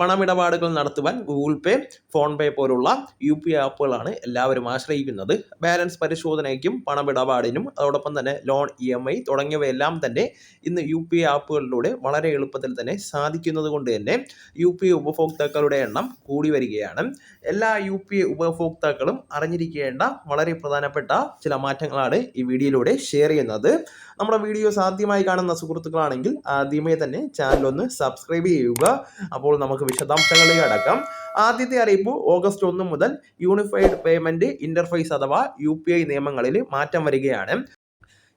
പണമിടപാടുകൾ നടത്തുവാൻ ഗൂഗിൾ പേ ഫോൺ പേ പോലുള്ള യു പി ആപ്പുകളാണ് എല്ലാവരും ആശ്രയിക്കുന്നത്. ബാലൻസ് പരിശോധനയ്ക്കും പണമിടപാടിനും അതോടൊപ്പം തന്നെ ലോൺ ഇ എം ഐ തുടങ്ങിയവയെല്ലാം തന്നെ ഇന്ന് യു പി ആപ്പുകളിലൂടെ വളരെ എളുപ്പത്തിൽ തന്നെ സാധിക്കുന്നത് കൊണ്ട് തന്നെ യു പി ഉപഭോക്താക്കളുടെ എണ്ണം കൂടി വരികയാണ്. എല്ലാ യു പി ഉപഭോക്താക്കളും അറിഞ്ഞിരിക്കേണ്ട വളരെ പ്രധാനപ്പെട്ട ചില മാറ്റങ്ങളാണ് ഈ വീഡിയോയിലൂടെ ഷെയർ ചെയ്യുന്നത്. നമ്മുടെ വീഡിയോസ് ആദ്യമായി കാണുന്ന സുഹൃത്തുക്കളാണെങ്കിൽ ആദ്യമേ തന്നെ ചാനൽ ഒന്ന് സബ്സ്ക്രൈബ് ചെയ്യുക. അപ്പോൾ നമുക്ക് വിശദാംശങ്ങളിലേക്ക് അടക്കം ആദ്യത്തെ അറിയിപ്പ് ഓഗസ്റ്റ് ഒന്ന് മുതൽ യൂണിഫൈഡ് പേയ്മെന്റ് ഇന്റർഫേസ് അഥവാ യു നിയമങ്ങളിൽ മാറ്റം വരികയാണ്.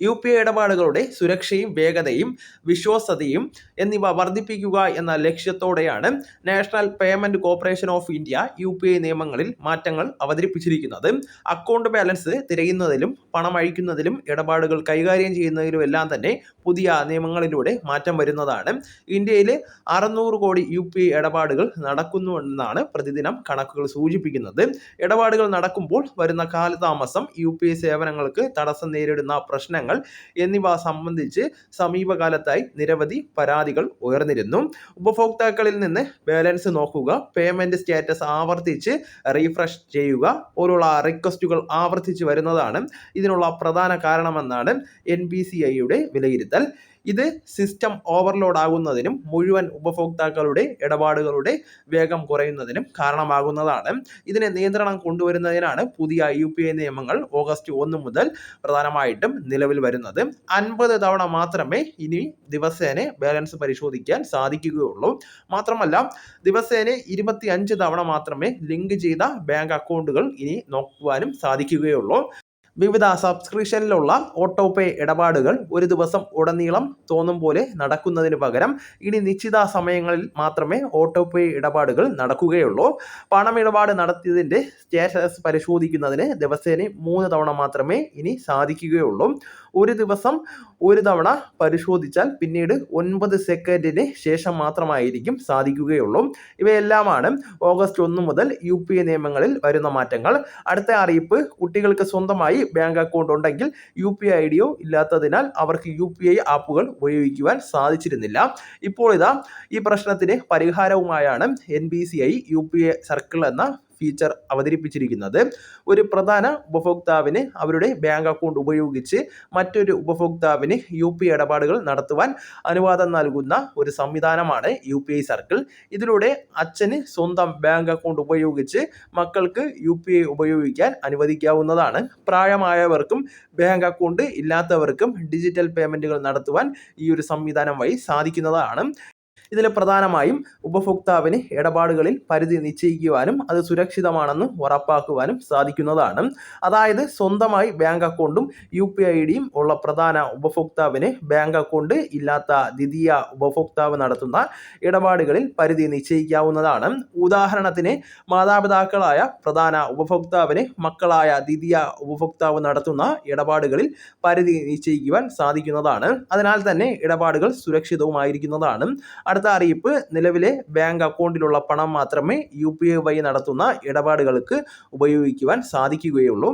യു പി ഐ ഇടപാടുകളുടെ സുരക്ഷയും വേഗതയും വിശ്വാസ്യതയും എന്നിവ വർദ്ധിപ്പിക്കുക എന്ന ലക്ഷ്യത്തോടെയാണ് National Payment Corporation of India U P I നിയമങ്ങളിൽ മാറ്റങ്ങൾ അവതരിപ്പിച്ചിരിക്കുന്നത്. അക്കൗണ്ട് ബാലൻസ് തിരയുന്നതിലും പണം അഴിക്കുന്നതിലും ഇടപാടുകൾ കൈകാര്യം ചെയ്യുന്നതിലും എല്ലാം തന്നെ പുതിയ നിയമങ്ങളിലൂടെ മാറ്റം വരുന്നതാണ്. ഇന്ത്യയിൽ അറുന്നൂറ് കോടി യു പി ഐ ഇടപാടുകൾ നടക്കുന്നുവെന്നാണ് പ്രതിദിനം കണക്കുകൾ സൂചിപ്പിക്കുന്നത്. ഇടപാടുകൾ നടക്കുമ്പോൾ വരുന്ന കാലതാമസം യു പി ഐ സേവനങ്ങൾക്ക് തടസ്സം നേരിടുന്ന പ്രശ്നങ്ങൾ എന്നിവ സംബന്ധിച്ച് സമീപകാലത്തായി നിരവധി പരാതികൾ ഉയർന്നിരുന്നു. ഉപഭോക്താക്കളിൽ നിന്ന് ബാലൻസ് നോക്കുക പേയ്മെന്റ് സ്റ്റാറ്റസ് ആവർത്തിച്ച് റീഫ്രഷ് ചെയ്യുക പോലുള്ള റിക്വസ്റ്റുകൾ ആവർത്തിച്ച് വരുന്നതാണ് ഇതിനുള്ള പ്രധാന കാരണമെന്നാണ് എൻ ബി സി ഐയുടെ വിലയിരുത്തൽ. ഇത് സിസ്റ്റം ഓവർലോഡ് ആകുന്നതിനും മുഴുവൻ ഉപഭോക്താക്കളുടെ ഇടപാടുകളുടെ വേഗം കുറയുന്നതിനും കാരണമാകുന്നതാണ്. ഇതിനെ നിയന്ത്രണം കൊണ്ടുവരുന്നതിനാണ് പുതിയ യു പി ഐ നിയമങ്ങൾ ഓഗസ്റ്റ് ഒന്ന് മുതൽ പ്രധാനമായിട്ടും നിലവിൽ വരുന്നത്. അൻപത് തവണ മാത്രമേ ഇനി ദിവസേന ബാലൻസ് പരിശോധിക്കാൻ സാധിക്കുകയുള്ളൂ. മാത്രമല്ല ദിവസേന ഇരുപത്തി അഞ്ച് തവണ മാത്രമേ ലിങ്ക് ചെയ്ത ബാങ്ക് അക്കൗണ്ടുകൾ ഇനി നോക്കുവാനും സാധിക്കുകയുള്ളൂ. വിവിധ സബ്സ്ക്രിപ്ഷനിലുള്ള ഓട്ടോ പേ ഇടപാടുകൾ ഒരു ദിവസം ഉടനീളം തോന്നും പോലെ നടക്കുന്നതിന് പകരം ഇനി നിശ്ചിത സമയങ്ങളിൽ മാത്രമേ ഓട്ടോ പേ ഇടപാടുകൾ നടക്കുകയുള്ളൂ. പണമിടപാട് നടത്തിയതിന്റെ സ്റ്റേറ്റസ് പരിശോധിക്കുന്നതിന് ദിവസേന മൂന്ന് തവണ മാത്രമേ ഇനി സാധിക്കുകയുള്ളൂ. ഒരു ദിവസം ഒരു തവണ പരിശോധിച്ചാൽ പിന്നീട് ഒൻപത് സെക്കൻഡിന് ശേഷം മാത്രമായിരിക്കും സാധിക്കുകയുള്ളൂ. ഇവയെല്ലാമാണ് ഓഗസ്റ്റ് ഒന്ന് മുതൽ യു പി എ നിയമങ്ങളിൽ വരുന്ന മാറ്റങ്ങൾ. അടുത്ത അറിയിപ്പ് കുട്ടികൾക്ക് സ്വന്തമായി ബാങ്ക് അക്കൗണ്ട് ഉണ്ടെങ്കിൽ യു പി ഐ ഡിയോ ഇല്ലാത്തതിനാൽ അവർക്ക് യു പി ഐ ആപ്പുകൾ ഉപയോഗിക്കുവാൻ സാധിച്ചിരുന്നില്ല. ഇപ്പോൾ ഇതാ ഈ പ്രശ്നത്തിന് പരിഹാരവുമായാണ് N P C I U P I circle എന്ന ഫീച്ചർ അവതരിപ്പിച്ചിരിക്കുന്നത്. ഒരു പ്രധാന ഉപഭോക്താവിന് അവരുടെ ബാങ്ക് അക്കൗണ്ട് ഉപയോഗിച്ച് മറ്റൊരു ഉപഭോക്താവിന് യു പി ഇടപാടുകൾ നടത്തുവാൻ അനുവാദം നൽകുന്ന ഒരു സംവിധാനമാണ് യു പി ഐ സർക്കിൾ ഇതിലൂടെ അച്ഛന് സ്വന്തം ബാങ്ക് അക്കൗണ്ട് ഉപയോഗിച്ച് മക്കൾക്ക് യു പി ഐ ഉപയോഗിക്കാൻ അനുവദിക്കാവുന്നതാണ്. പ്രായമായവർക്കും ബാങ്ക് അക്കൗണ്ട് ഇല്ലാത്തവർക്കും ഡിജിറ്റൽ പേയ്മെന്റുകൾ നടത്തുവാൻ ഈ ഒരു സംവിധാനം വഴി സാധിക്കുന്നതാണ്. ഇതിൽ പ്രധാനമായും ഉപഭോക്താവിന് ഇടപാടുകളിൽ പരിധി നിശ്ചയിക്കുവാനും അത് സുരക്ഷിതമാണെന്ന് ഉറപ്പാക്കുവാനും സാധിക്കുന്നതാണ്. അതായത് സ്വന്തമായി ബാങ്ക് അക്കൗണ്ടും യു പി ഐ ഡിയും ഉള്ള പ്രധാന ഉപഭോക്താവിന് ബാങ്ക് അക്കൗണ്ട് ഇല്ലാത്ത ദ്വിതീയ ഉപഭോക്താവ് നടത്തുന്ന ഇടപാടുകളിൽ പരിധി നിശ്ചയിക്കാവുന്നതാണ്. ഉദാഹരണത്തിന് മാതാപിതാക്കളായ പ്രധാന ഉപഭോക്താവിന് മക്കളായ ദ്വിതീയ ഉപഭോക്താവ് നടത്തുന്ന ഇടപാടുകളിൽ പരിധി നിശ്ചയിക്കുവാൻ സാധിക്കുന്നതാണ്. അതിനാൽ തന്നെ ഇടപാടുകൾ സുരക്ഷിതവുമായിരിക്കുന്നതാണ്. അടുത്ത അറിയിപ്പ് നിലവിലെ ബാങ്ക് അക്കൗണ്ടിലുള്ള പണം മാത്രമേ യു പി ഐ വഴി നടത്തുന്ന ഇടപാടുകൾക്ക് ഉപയോഗിക്കുവാൻ സാധിക്കുകയുള്ളൂ.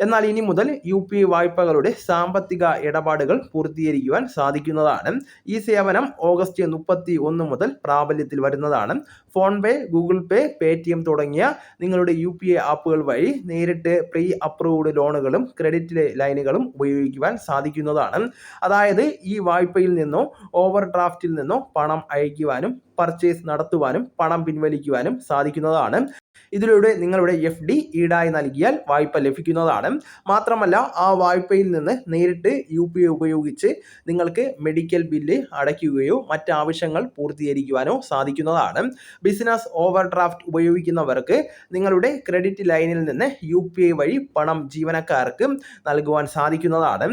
എന്നാൽ ഇനി മുതൽ യു പി വായ്പകളുടെ സാമ്പത്തിക ഇടപാടുകൾ പൂർത്തീകരിക്കുവാൻ സാധിക്കുന്നതാണ്. ഈ സേവനം ഓഗസ്റ്റ് മുപ്പത്തി ഒന്ന് മുതൽ പ്രാബല്യത്തിൽ വരുന്നതാണ്. ഫോൺ പേ ഗൂഗിൾ പേ പേ തുടങ്ങിയ നിങ്ങളുടെ യു പി ഐ ആപ്പുകൾ വഴി നേരിട്ട് പ്രീ അപ്രൂവ്ഡ് ലോണുകളും ക്രെഡിറ്റ് ലൈനുകളും ഉപയോഗിക്കുവാൻ സാധിക്കുന്നതാണ്. അതായത് ഈ വായ്പയിൽ നിന്നോ ഓവർ ഡ്രാഫ്റ്റിൽ നിന്നോ പണം അയക്കുവാനും പർച്ചേസ് നടത്തുവാനും പണം പിൻവലിക്കുവാനും സാധിക്കുന്നതാണ്. ഇതിലൂടെ നിങ്ങളുടെ എഫ് ഡി ഈടായി നൽകിയാൽ വായ്പ ലഭിക്കുന്നതാണ്. മാത്രമല്ല ആ വായ്പയിൽ നിന്ന് നേരിട്ട് യു പി ഐ ഉപയോഗിച്ച് നിങ്ങൾക്ക് മെഡിക്കൽ ബില്ല് അടയ്ക്കുകയോ മറ്റ് ആവശ്യങ്ങൾ പൂർത്തീകരിക്കുവാനോ സാധിക്കുന്നതാണ്. ബിസിനസ് ഓവർ ഡ്രാഫ്റ്റ് ഉപയോഗിക്കുന്നവർക്ക് നിങ്ങളുടെ ക്രെഡിറ്റ് ലൈനിൽ നിന്ന് യു പി ഐ വഴി പണം ജീവനക്കാർക്ക് നൽകുവാൻ സാധിക്കുന്നതാണ്.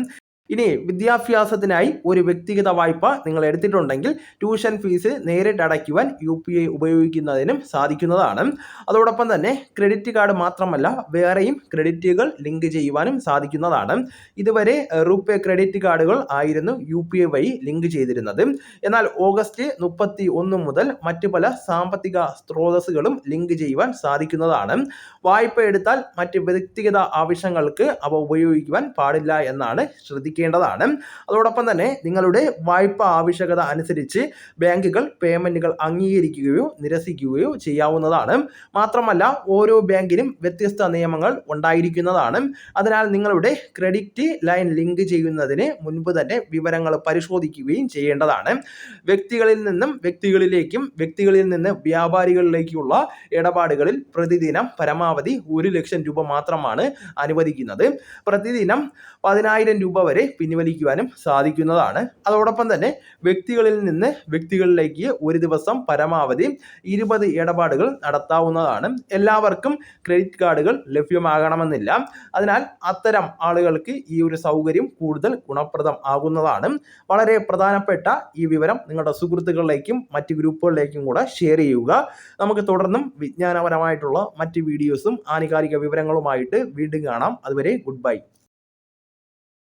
ഇനി വിദ്യാഭ്യാസത്തിനായി ഒരു വ്യക്തിഗത വായ്പ നിങ്ങൾ എടുത്തിട്ടുണ്ടെങ്കിൽ ട്യൂഷൻ ഫീസ് നേരിട്ട് അടയ്ക്കുവാൻ യു പി ഐ ഉപയോഗിക്കുന്നതിനും സാധിക്കുന്നതാണ്. അതോടൊപ്പം തന്നെ ക്രെഡിറ്റ് കാർഡ് മാത്രമല്ല വേറെയും ക്രെഡിറ്റുകൾ ലിങ്ക് ചെയ്യുവാനും സാധിക്കുന്നതാണ്. ഇതുവരെ റുപ്പേ ക്രെഡിറ്റ് കാർഡുകൾ ആയിരുന്നു യു പി ഐ വഴി ലിങ്ക് ചെയ്തിരുന്നത്. എന്നാൽ ഓഗസ്റ്റ് മുപ്പത്തി ഒന്ന് മുതൽ മറ്റു പല സാമ്പത്തിക സ്രോതസ്സുകളും ലിങ്ക് ചെയ്യുവാൻ സാധിക്കുന്നതാണ്. വായ്പ എടുത്താൽ മറ്റ് വ്യക്തിഗത ആവശ്യങ്ങൾക്ക് അവ ഉപയോഗിക്കുവാൻ പാടില്ല എന്നാണ് ശ്രദ്ധിക്കുന്നത് ശ്രദ്ധിക്കേണ്ടതാണ് അതോടൊപ്പം തന്നെ നിങ്ങളുടെ വായ്പ ആവശ്യകത അനുസരിച്ച് ബാങ്കുകൾ പേയ്മെന്റുകൾ അംഗീകരിക്കുകയോ നിരസിക്കുകയോ ചെയ്യാവുന്നതാണ്. മാത്രമല്ല ഓരോ ബാങ്കിനും വ്യത്യസ്ത നിയമങ്ങൾ ഉണ്ടായിരിക്കുന്നതാണ്. അതിനാൽ നിങ്ങളുടെ ക്രെഡിറ്റ് ലൈൻ ലിങ്ക് ചെയ്യുന്നതിന് മുൻപ് തന്നെ വിവരങ്ങൾ പരിശോധിക്കുകയും ചെയ്യേണ്ടതാണ്. വ്യക്തികളിൽ നിന്നും വ്യക്തികളിലേക്കും വ്യക്തികളിൽ നിന്ന് വ്യാപാരികളിലേക്കുള്ള ഇടപാടുകളിൽ പ്രതിദിനം പരമാവധി ഒരു ലക്ഷം രൂപ മാത്രമാണ് അനുവദിക്കുന്നത്. പ്രതിദിനം പതിനായിരം രൂപ വരെ പിൻവലിക്കുവാനും സാധിക്കുന്നതാണ്. അതോടൊപ്പം തന്നെ വ്യക്തികളിൽ നിന്ന് വ്യക്തികളിലേക്ക് ഒരു ദിവസം പരമാവധി ഇരുപത് ഇടപാടുകൾ നടത്താവുന്നതാണ്. എല്ലാവർക്കും ക്രെഡിറ്റ് കാർഡുകൾ ലഭ്യമാകണമെന്നില്ല. അതിനാൽ അത്തരം ആളുകൾക്ക് ഈ ഒരു സൗകര്യം കൂടുതൽ ഗുണപ്രദം ആകുന്നതാണ്. വളരെ പ്രധാനപ്പെട്ട ഈ വിവരം നിങ്ങളുടെ സുഹൃത്തുക്കളിലേക്കും മറ്റ് ഗ്രൂപ്പുകളിലേക്കും കൂടെ ഷെയർ ചെയ്യുക. നമുക്ക് തുടർന്നും വിജ്ഞാനപരമായിട്ടുള്ള മറ്റ് വീഡിയോസും ആനുകാലിക വിവരങ്ങളുമായിട്ട് വീണ്ടും കാണാം. അതുവരെ ഗുഡ് ബൈ.